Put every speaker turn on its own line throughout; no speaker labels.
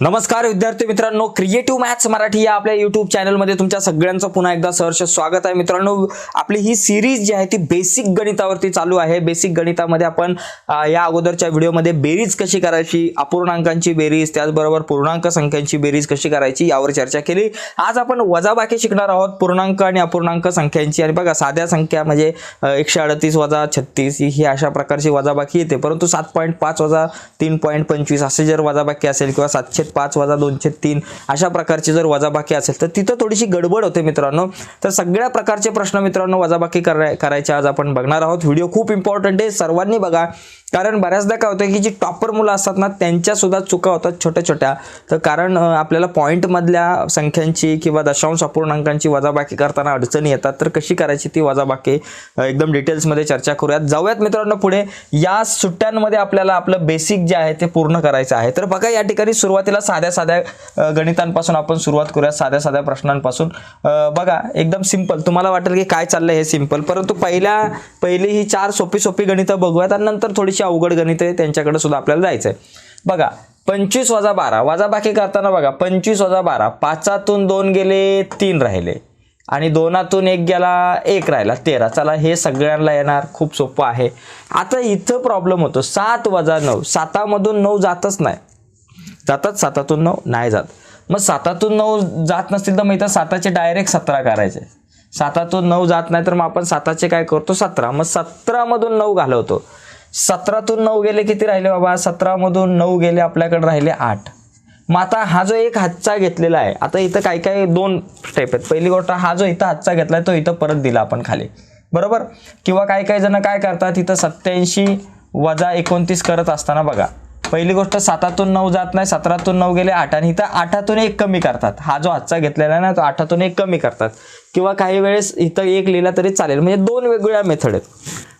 नमस्कार विद्यार्थी मित्रांनो क्रिएटिव्ह मॅथ्स मराठी या आपल्या युट्यूब चॅनलमध्ये तुमच्या सगळ्यांचं पुन्हा एकदा सहर्ष स्वागत आहे. मित्रांनो आपली ही सिरीज जी आहे ती बेसिक गणितावरती चालू आहे. बेसिक गणितामध्ये आपण या अगोदरच्या व्हिडिओमध्ये बेरीज कशी करायची अपूर्णांकांची बेरीज त्याचबरोबर पूर्णांक संख्यांची बेरीज कशी करायची यावर चर्चा केली. आज आपण वजाबाकी शिकणार आहोत पूर्णांक आणि अपूर्णांक संख्यांची. आणि बघा साध्या संख्या म्हणजे एकशे अडतीस वजा छत्तीस ही अशा प्रकारची वजाबाकी येते. परंतु सात पॉईंट पाच वजा तीन पॉईंट पंचवीस असे जर वजाबाकी असेल किंवा सातशे पाच वजा दोनशे तीन अशा प्रकारची जर वजाबाकी असेल तर तिथं थोडीशी गडबड होते मित्रांनो. तर सगळ्या प्रकारचे प्रश्न मित्रांनो वजाबाकी कराय करायचे आज आपण बघणार आहोत. व्हिडिओ खूप इम्पॉर्टंट आहे सर्वांनी बघा. कारण बऱ्याचदा काय होतं की जी टॉपर मुलं असतात ना त्यांच्या सुद्धा चुका होतात छोट्या छोट्या. तर कारण आपल्याला पॉईंटमधल्या संख्यांची किंवा दशांश अपूर्णांकांची वजाबाकी करताना अडचणी येतात. तर कशी करायची ती वजाबाकी? एकदम डिटेल्समध्ये चर्चा करूयात. जाऊयात मित्रांनो पुढे. या सुट्ट्यांमध्ये आपल्याला आपलं बेसिक जे आहे ते पूर्ण करायचं आहे. तर बघा या ठिकाणी सुरुवातीला साध्या साध्या गणितांपासून आपण सुरुवात करूया साध्या साध्या प्रश्नांपासून. बघा एकदम सिंपल तुम्हाला वाटेल की काय चाललंय हे सिंपल परंतु पहिल्या पहिली ही चार सोपी सोपी गणितं बघूयात आणि नंतर थोडीशी अवघड गणित आहे त्यांच्याकडे सुद्धा आपल्याला जायचं आहे बघा पंचवीस वजा बारा. वजाबाकी करताना बघा पंचवीस वजा बारा. पाचातून दोन गेले तीन राहिले. आणि दोनातून एक गेला एक राहिला तेरा. चला हे सगळ्यांना येणार. खूप सोपं आहे. आता इथं प्रॉब्लेम होतो. सात वजा नऊ. सातामधून नऊ जातच नाही. जातात सातातून नऊ नाही जात. मग सातातून नऊ जात नसतील तर मग इथं साताचे डायरेक्ट सतरा करायचे. सातातून नऊ जात नाही तर मग आपण साताचे काय करतो? सतरा. मग सतरामधून नऊ घालवतो. सतरातून नऊ गेले किती राहिले बाबा? सतरामधून नऊ गेले आपल्याकडे राहिले आठ. मग आता हा जो एक हातचा घेतलेला आहे आता इथं काही काही दोन स्टेप आहेत. पहिली गोष्ट हा जो इथं हातचा आहे तो इथं परत दिला आपण खाली. बरोबर? किंवा काही काही जण काय करतात इथं सत्याऐंशी वजा एकोणतीस करत असताना बघा. पहिली गोष्ट सातातून नऊ जात नाही सतरातून नऊ गेले आठ. आणि इथं आठातून एक कमी करतात. हा जो हातचा घेतलेला ना तो आठातून एक कमी करतात. किंवा काही वेळेस इथं एक लिहिला तरी चालेल. म्हणजे दोन वेगवेगळ्या मेथड आहेत.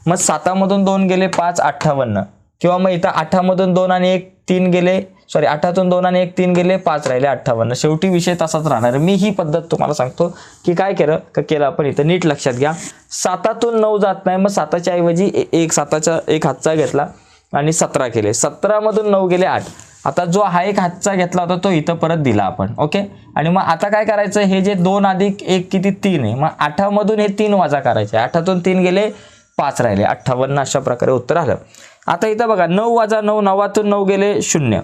मग सातामधून दोन गेले पाच अठ्ठावन्न. किंवा मग इथं आठामधून दोन आणि एक तीन गेले सॉरी आठातून दोन आणि एक तीन गेले पाच राहिले अठ्ठावन्न. शेवटी विषय तसाच राहणार मी ही पद्धत तुम्हाला सांगतो की काय केलं का केलं आपण इथं नीट लक्षात घ्या. सातातून नऊ जात नाही मग साताच्या ऐवजी ए- एक साताचा एक हातचा घेतला. आणि सतरा केले. सतरामधून नऊ गेले आठ. आता जो हा एक हातचा घेतला होता तो इथं परत दिला आपण ओके? आणि मग आता काय करायचं? हे जे दोन अधिक एक किती तीन आहे? मग आठामधून हे तीन वाजा करायचे. आठातून तीन गेले पाच राहिले. अठ्ठावन्न अशा प्रकारे उत्तर आलं. आता इथं बघा नऊ वाजा नऊ नवातून नऊ गेले शून्य.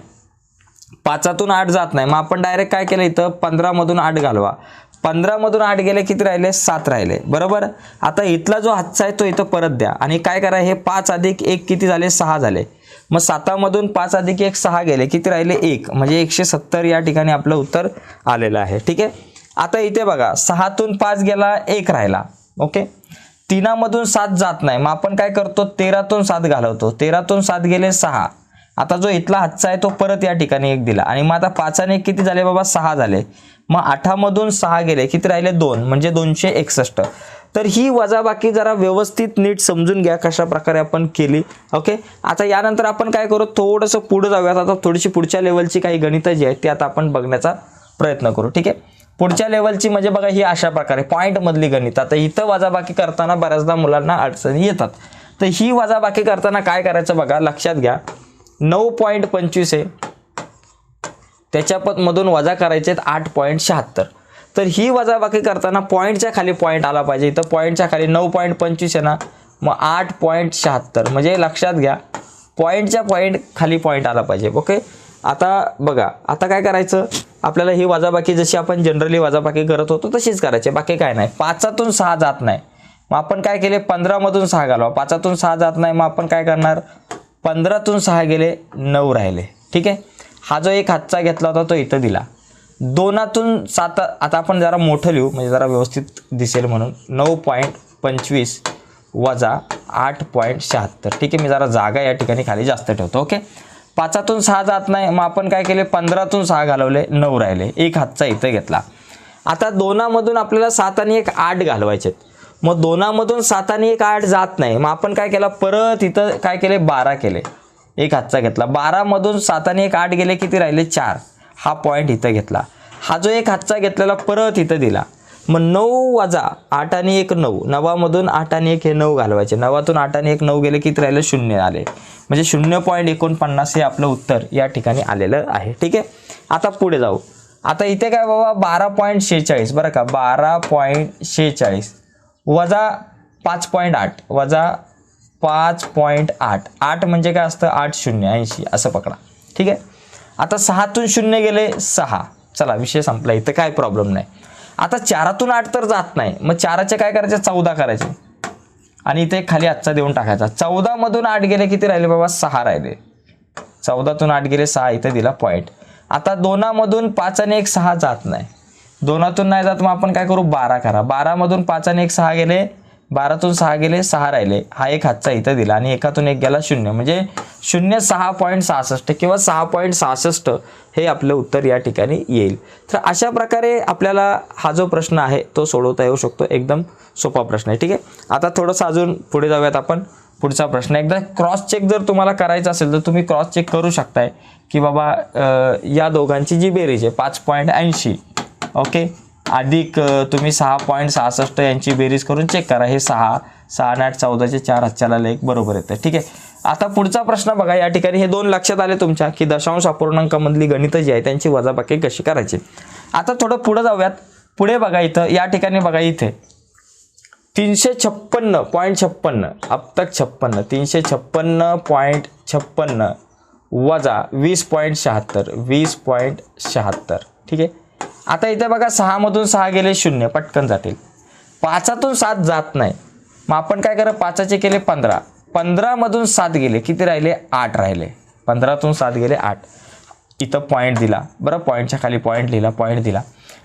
पाचातून आठ जात नाही. मग आपण डायरेक्ट काय केलं इथं? पंधरामधून आठ घालवा. पंधरामधून आठ गेले किती राहिले? सात राहिले. बरोबर? आता इथला जो हातचा आहे तो इथं परत द्या. आणि काय करा हे पाच अधिक एक किती झाले? सहा झाले. मग सातामधून पाच अधिक एक सहा गेले. किती राहिले? एक. म्हणजे एकशे सत्तर या ठिकाणी आपलं उत्तर आलेलं आहे. ठीक आहे? आता इथे बघा. सहातून पाच गेला एक राहिला. ओके? तिनामधून सात जात नाही. मग आपण काय करतो? तेरातून सात घालवतो. तेरातून सात गेले सहा. आता जो इथला हातचा आहे तो परत या ठिकाणी एक दिला. आणि मग आता पाचाने एक किती झाले बाबा? सहा झाले. मग आठामधून सहा गेले किती राहिले? दोन म्हणजे दोनशे एकसष्ट. तर ही वजाबाकी जरा व्यवस्थित नीट समजून घ्या कशा प्रकारे आपण केली ओके? आता यानंतर आपण काय करू थोडंसं पुढं जाऊयात. आता थोडीशी पुढच्या लेवलची काही गणितं जी आहेत ती आता आपण बघण्याचा प्रयत्न करू ठीक आहे? पुढच्या लेवलची म्हणजे बघा ही अशा प्रकारे पॉईंटमधली गणित. आता इथं वजाबाकी करताना बऱ्याचदा मुलांना अडचणी येतात. तर ही वजाबाकी करताना काय करायचं बघा लक्षात घ्या. नऊ पॉईंट पंचवीस आहे. त्याच्या वजा करायचे आहेत आठ पॉईंट शहात्तर. तर ही वजाबाकी करताना पॉईंटच्या खाली पॉईंट आला पाहिजे. इथं पॉईंटच्या खाली नऊ पॉईंट पंचवीस आहे ना मग आठ पॉईंट शहात्तर. म्हणजे लक्षात घ्या पॉईंटच्या पॉईंट खाली पॉईंट आला पाहिजे. ओके आता बघा आता काय करायचं? आपल्याला ही वजाबाकी जशी आपण जनरली वजाबाकी करत होतो तशीच करायची. बाकी काय नाही. पाचातून सहा जात नाही. मग आपण काय केले? पंधरामधून सहा घालवा. पाचातून सहा जात नाही मग आपण काय करणार? पंधरातून सहा गेले नऊ राहिले. ठीक आहे? हा जो एक हातचा घेतला होता तो इथं दिला. दोनातून सात आता आपण जरा मोठं लिहू म्हणजे जरा व्यवस्थित दिसेल म्हणून. नऊ पॉईंट पंचवीस वजा आठ पॉईंट शहात्तर. ठीक आहे मी जरा जागा या ठिकाणी खाली जास्त ठेवतो ओके? पाचातून सहा जात नाही मग आपण काय केले? पंधरातून सहा घालवले नऊ राहिले. एक हातचा इथं घेतला. आता दोनामधून आपल्याला सात आणि एक आठ घालवायचे मग दोनामधून सात आणि एक आठ जात नाही. मग आपण काय केलं? परत इथं काय केले? बारा केले. एक हातचा घेतला. बारामधून सात आणि एक आठ गेले किती राहिले? चार. हा पॉईंट इथं घेतला. हा जो एक हातचा घेतलेला परत इथं दिला. मग नऊ वजा आठ आणि एक नऊ. नवामधून आठ आणि एक हे नऊ घालवायचे. नवातून आठ आणि एक नऊ गेले किती राहिले? शून्य आले. म्हणजे शून्य पॉईंट एकोणपन्नास हे आपलं उत्तर या ठिकाणी आलेलं आहे. ठीक आहे? आता पुढे जाऊ. आता इथे काय बाबा? बारा पॉईंट शेहेचाळीस. बरं का? बारा पॉईंट शेहेचाळीस. वजा पाच पॉईंट आठ. वजा पाच पॉईंट आठ. आठ म्हणजे काय असतं? आठ शून्य ऐंशी. असं पकडा. ठीक आहे? आता सहातून शून्य गेले सहा. चला विषय संपला. इथं काय प्रॉब्लेम नाही. आता चारातून आठ तर जात नाही. मग चाराचे काय करायचे? चौदा करायचे. आणि इथे खाली आजचा देऊन टाकायचा. चौदामधून आठ गेले किती राहिले बाबा? सहा राहिले. चौदातून आठ गेले सहा. इथे दिला पॉईंट आता दोनामधून पाच आणि एक सहा जात नाही. दोनातून नाही जात मग आपण काय करू? बारा करा. बारामधून पाच आणि एक सहा गेले बारातून सहा गेले सहा राहिले. हा एक हातचा इथं दिला आणि एकातून एक गेला शून्य. म्हणजे शून्य सहा पॉईंट सहासष्ट किंवा सहा पॉईंट सहासष्ट हे आपलं उत्तर या ठिकाणी येईल. तर अशा प्रकारे आपल्याला हा जो प्रश्न आहे तो सोडवता येऊ शकतो. एकदम सोपा प्रश्न आहे. ठीक आहे? आता थोडंसं अजून पुढे जाऊयात आपण. पुढचा प्रश्न. एकदा क्रॉस चेक जर तुम्हाला करायचा असेल तर तुम्ही क्रॉस चेक करू शकताय की बाबा या दोघांची जी बेरीज आहे पाच पॉईंट ऐंशी. ओके? अधिक तुम्ही सहा पॉईंट सहासष्ट यांची बेरीज करून चेक करा. हे सहा सहा आणि आठ चौदाचे चार हच्च्याला एक बरोबर येतं. ठीक आहे. आता पुढचा प्रश्न बघा. या ठिकाणी हे दोन लक्षात आले तुमच्या की दशांश अपूर्णांकामधली गणितं जी आहे त्यांची वजाबाकी कशी करायची? आता थोडं पुढं जाऊयात. पुढे बघा इथं या ठिकाणी बघा इथे. तीनशे छप्पन्न पॉईंट छप्पन्न अब तक छप्पन्न. तीनशे छप्पन्न पॉईंट छप्पन्न वजा वीस पॉईंट शहात्तर. वीस पॉईंट शहात्तर. ठीक आहे? आता इथे बघा सहामधून सहा गेले शून्य पटकन जातील. पाचातून सात जात नाही. मग आपण काय करा पाचाचे केले पंधरा. पंधरामधून सात गेले किती राहिले? आठ राहिले. पंधरातून सात गेले आठ. इथं पॉईंट दिला. बरं पॉईंटच्या खाली पॉईंट लिहिला पॉईंट दिला.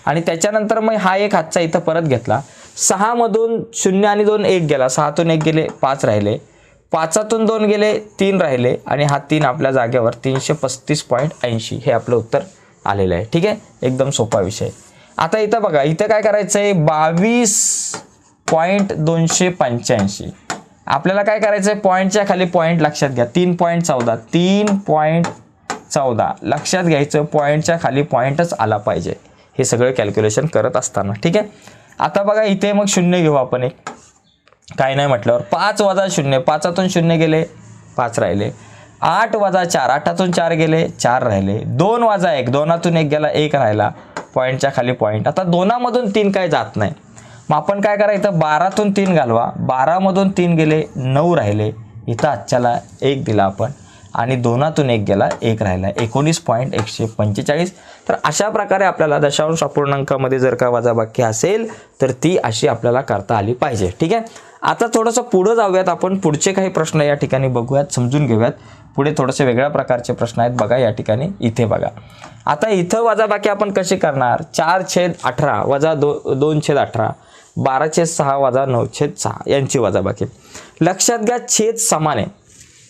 आणि त्याच्यानंतर मग हा एक हातचा इथं परत घेतला. सहामधून शून्य आणि दोन एक गेला. सहातून एक गेले पाच राहिले. पाचातून दोन गेले तीन राहिले. आणि हा तीन आपल्या जागेवर तीनशे पस्तीस पॉईंट ऐंशी. हे आपलं उत्तर. आलेलं आहे. ठीक आहे? एकदम सोपा विषय. आता इथं बघा इथं काय करायचं आहे बावीस पॉईंट दोनशे पंच्याऐंशी. आपल्याला काय करायचं आहे पॉईंटच्या खाली पॉईंट लक्षात घ्या. तीन पॉईंट चौदा. तीन पॉईंट चौदा. लक्षात घ्यायचं पॉईंटच्या खाली पॉईंटच आला पाहिजे. हे सगळं कॅल्क्युलेशन करत असताना. ठीक आहे? आता बघा इथे मग शून्य घेऊ आपण एक. काय नाही म्हटल्यावर पाच वजा शून्य. पाचातून शून्य गेले. पाच राहिले. आठ वजा चार आठातून चार गेले चार राहिले. दोन वजा एक दोनातून एक गेला एक राहिला. पॉईंटच्या खाली पॉईंट आता दोनामधून तीन काय जात नाही. मग आपण काय करा इथं? बारातून तीन घालवा. बारामधून तीन गेले नऊ राहिले. इथं आजच्याला एक दिला आपण. आणि दोनातून एक गेला एक राहिला. एकोणीस पॉईंट एकशे पंचेचाळीस. तर अशा प्रकारे आपल्याला दशांश अपूर्णांकामध्ये जर का वजाबाकी असेल तर ती अशी आपल्याला करता आली पाहिजे. ठीक आहे? आता थोडंसं पुढं जाऊयात आपण. पुढचे काही प्रश्न या ठिकाणी बघूयात समजून घेऊयात. पुढे थोडेसे वेगळ्या प्रकारचे प्रश्न आहेत बघा या ठिकाणी इथे बघा. आता इथं वजाबाकी आपण कशी करणार? चार छेद अठरा वजा दो दोन छेद अठरा बारा छेद सहा वजा नऊ छेद सहा यांची वजाबाकी. लक्षात घ्या छेद समान आहे.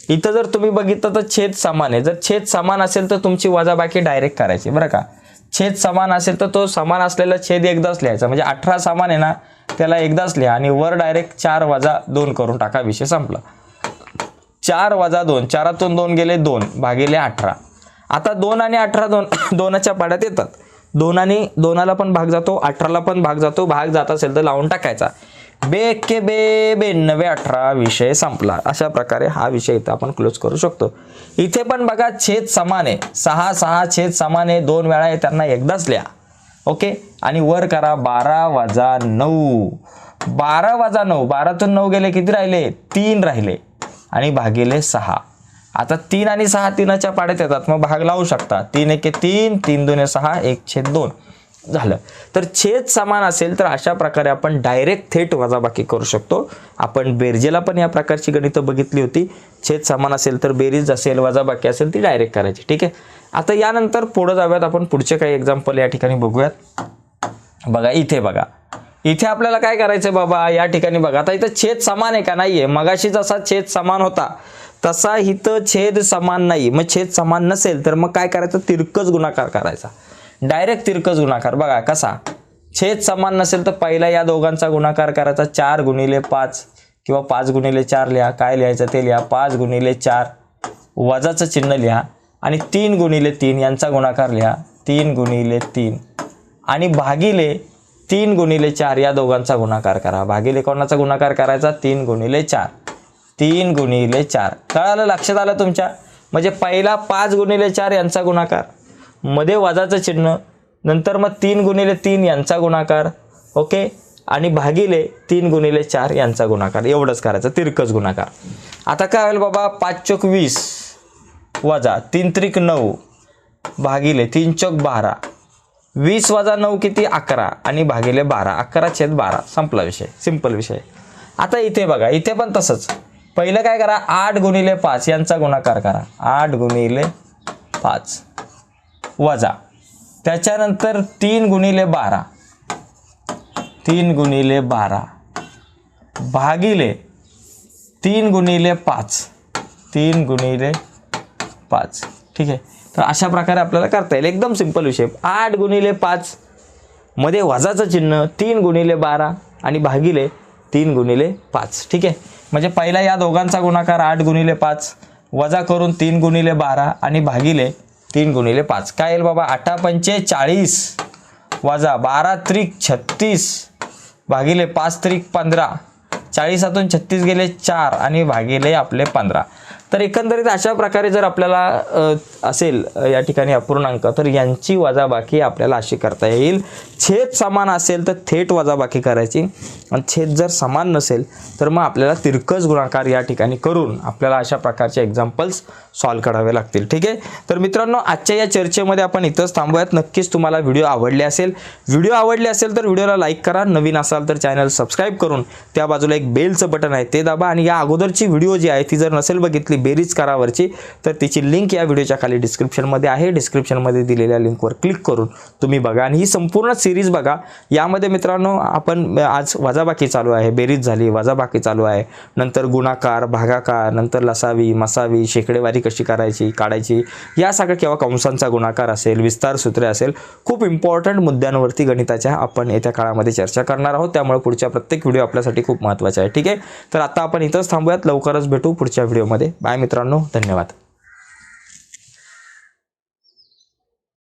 इथं जर तुम्ही बघितलं तर छेद समान आहे. जर छेद समान असेल तर तुमची वजाबाकी डायरेक्ट करायची बरं का? छेद समान असेल तर तो समान असलेला छेद एकदाच लिहायचा. म्हणजे अठरा समान आहे ना त्याला एकदाच लिहा आणि वर डायरेक्ट चार वजा दोन करून टाका विषय संपला. चार वजा दोन चारातून दोन गेले दोन भागिले अठरा. आता दोन आणि अठरा दोन दोनाच्या पाड्यात येतात. दोन आणि दोनाला पण भाग जातो अठराला पण भाग जातो भाग जात असेल तर लावून टाकायचा. बे के बे बेनवे अठरा विषय संपला. अशा प्रकारे हा विषय इथं आपण क्लोज करू शकतो. इथे पण बघा छेद समान आहे. सहा सहा छेद समान आहे. दोन वेळा आहे त्यांना एकदाच लिहा. ओके? आणि वर करा बारा वजा नऊ. बारा वजा नऊ. बारातून नऊ गेले किती राहिले? तीन राहिले. आणि भागिले सहा. आता तीन आणि सहा तीनाच्या पाड्यात येतात. मग भाग लावू शकता. तीन एके तीन तीन दोन सहा एक छेद दोन. झालं. तर छेद समान असेल तर अशा प्रकारे आपण डायरेक्ट थेट वजाबाकी करू शकतो. आपण बेरजेला पण या प्रकारची गणितं बघितली होती. छेद समान असेल तर बेरीज असेल वजाबाकी असेल ती डायरेक्ट करायची. ठीक आहे? आता यानंतर पुढं जाऊयात. आपण पुढचे काही एक्झाम्पल या ठिकाणी बघूयात. बघा इथे बघा. इथे आपल्याला काय करायचं बाबा? या ठिकाणी बघा. आता इथं छेद समान आहे का? नाही आहे मगाशी जसा छेद समान होता तसा इथं छेद समान नाही. मग छेद समान नसेल तर मग काय करायचं? तिरकच गुणाकार करायचा. डायरेक्ट तिरकस गुणाकार. बघा कसा? छेद समान नसेल तर पहिला या दोघांचा गुणाकार करायचा. चार गुणिले पाच किंवा पाच गुणिले चार लिहा. काय लिहायचं ते लिहा. पाच गुणिले चार वजाचं चिन्ह लिहा. आणि तीन गुणिले तीन यांचा गुणाकार लिहा. तीन गुणिले तीन. आणि भागिले तीन गुणिले चार या दोघांचा गुणाकार करा. भागिले कोणाचा गुणाकार करायचा? तीन गुणिले चार. तीन गुणिले चार. कळालं? लक्षात आलं तुमच्या? म्हणजे पहिला पाच गुणिले चार यांचा गुणाकार. मध्ये वजाचं चिन्ह नंतर मग तीन गुणिले तीन यांचा गुणाकार ओके? आणि भागिले तीन गुणिले चार यांचा गुणाकार. एवढंच करायचं तिरकस गुणाकार. आता काय होईल बाबा? पाच चोक वीस वजा तीन त्रिक नऊ भागिले तीन चौक बारा. वीस वजा नऊ किती? अकरा. आणि भागिले बारा. अकरा छेद बारा. संपला विषय. सिंपल विषय. आता इथे बघा इथे पण तसंच. पहिलं काय करा? आठ गुणिले पाच यांचा गुणाकार करा. आठ गुणिले पाच. वजा. त्याच्यानंतर तीन गुणिले बारा. तीन गुणिले बारा. भागिले तीन गुणिले पाच. तीन गुणिले पाच. ठीक आहे? तर अशा प्रकारे आपल्याला करता येईल. एकदम सिंपल विषय. आठ गुणिले पाच मध्ये वजाचं चिन्ह तीन गुणिले बारा आणि भागिले तीन गुणिले पाच. ठीक आहे? म्हणजे पहिला या दोघांचा गुणाकार आठ गुणिले पाच वजा करून तीन गुणिले बारा आणि भागिले तीन गुणिले पाच. काय येईल बाबा? आठा पंचे चाळीस वजा बारा त्रिक छत्तीस भागिले पाच त्रिक पंधरा. चाळीसातून छत्तीस गेले चार आणि भागिले आपले पंधरा. तर एकंदरीत अशा प्रकारे जर आपल्याला असेल या ठिकाणी अपूर्णांक तर यांची वजाबाकी आपल्याला अशी करता येईल. छेद समान असेल तर थेट वजाबाकी करायची. आणि छेद जर समान नसेल तर मग आपल्याला तिरकस गुणाकार या ठिकाणी करून आपल्याला अशा प्रकारचे एक्झाम्पल्स सॉल्व करावे लागतील. ठीक आहे? तर मित्रांनो आजच्या या चर्चेमध्ये आपण इथंच थांबूयात. नक्कीच तुम्हाला व्हिडिओ आवडले असेल. व्हिडिओ आवडले असेल तर व्हिडिओला लाईक करा. नवीन असाल तर चॅनल सबस्क्राईब करून त्या बाजूला एक बेलचं बटन आहे ते दाबा. आणि या अगोदरची व्हिडिओ जी आहे ती जर नसेल बघितली बेरीज करावरची तर तिची लिंक या व्हिडिओच्या खाली डिस्क्रिप्शनमध्ये आहे. डिस्क्रिप्शनमध्ये दिलेल्या लिंकवर क्लिक करून तुम्ही बघा. आणि ही संपूर्ण सिरीज बघा. यामध्ये मित्रांनो आपण आज वजाबाकी चालू आहे. बेरीज झाली वजाबाकी चालू आहे. नंतर गुणाकार भागाकार नंतर लसावी मसावी शेकडेवारी कशी करायची काढायची या सगळ्या किंवा कंसांचा गुणाकार असेल विस्तार सूत्रे असेल खूप इम्पॉर्टंट मुद्द्यांवरती गणिताच्या आपण येत्या काळामध्ये चर्चा करणार आहोत. त्यामुळे पुढच्या प्रत्येक व्हिडिओ आपल्यासाठी खूप महत्त्वाचा आहे. ठीक आहे? तर आता आपण इथंच थांबूयात. लवकरच भेटू पुढच्या व्हिडिओमध्ये बाय मित्रांनो धन्यवाद.